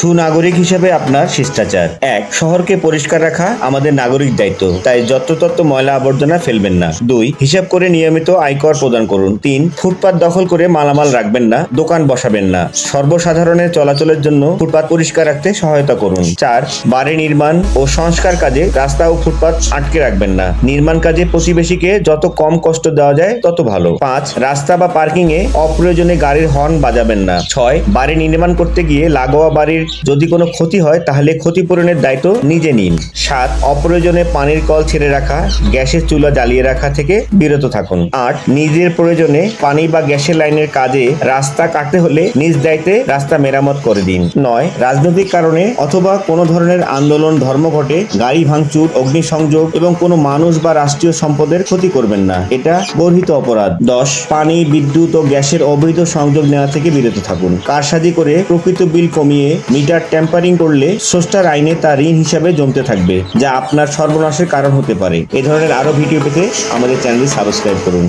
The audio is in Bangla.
সুনাগরিক হিসেবে আপনার শিষ্টাচার। এক, শহরকে পরিষ্কার রাখা আমাদের নাগরিক দায়িত্ব। তাই যত্রতত্র ময়লা আবর্জনা ফেলবেন না। দুই, হিসাব করে নিয়মিত আয়কর প্রদান করুন। তিন, ফুটপাত দখল করে মালামাল রাখবেন না, দোকান বসাবেন না। সর্বসাধারণের চলাচলের জন্য ফুটপাত পরিষ্কার রাখতে সহায়তা করুন। চার, বাড়ি নির্মাণ ও সংস্কার কাজে রাস্তা ও ফুটপাত আটকে রাখবেন না। নির্মাণ কাজে প্রতিবেশীকে যত কম কষ্ট দেওয়া যায়, তত ভালো। পাঁচ, রাস্তা বা পার্কিং এ অপ্রয়োজনে গাড়ির হর্ন বাজাবেন না। ছয়, বাড়ি নির্মাণ করতে গিয়ে লাগোয়া বাড়ির যদি কোনো ক্ষতি হয়, তাহলে ক্ষতিপূরণের দায়িত্ব নিজে নিন। সাত, অপ্রয়োজনে পানির কল ছেড়ে রাখা, গ্যাসের চুলা জ্বালিয়ে রাখা থেকে বিরত থাকুন। আট, নিজের প্রয়োজনে পানি বা গ্যাসের লাইনের কাজে রাস্তা কাটতে হলে নিজ দায়িত্বে রাস্তা মেরামত করে দিন। নয়, রাজনৈতিক কারণে অথবা কোনো ধরনের আন্দোলন ধর্মঘটে গাড়ি ভাঙচুর, অগ্নিসংযোগ এবং কোনো মানুষ বা রাষ্ট্রীয় সম্পদের ক্ষতি করবেন না। এটা গর্হিত অপরাধ। দশ, পানি, বিদ্যুৎ ও গ্যাসের অবৈধ সংযোগ নেওয়া থেকে বিরত থাকুন। কারসাজি করে প্রকৃত বিল কমিয়ে মিটার ট্যাম্পারিং করলে স্রষ্টার আইনে তা ঋণ হিসাবে জমতে থাকবে, যা আপনার সর্বনাশের কারণ হতে পারে। এ ধরনের আরও ভিডিও পেতে আমাদের চ্যানেল সাবস্ক্রাইব করুন।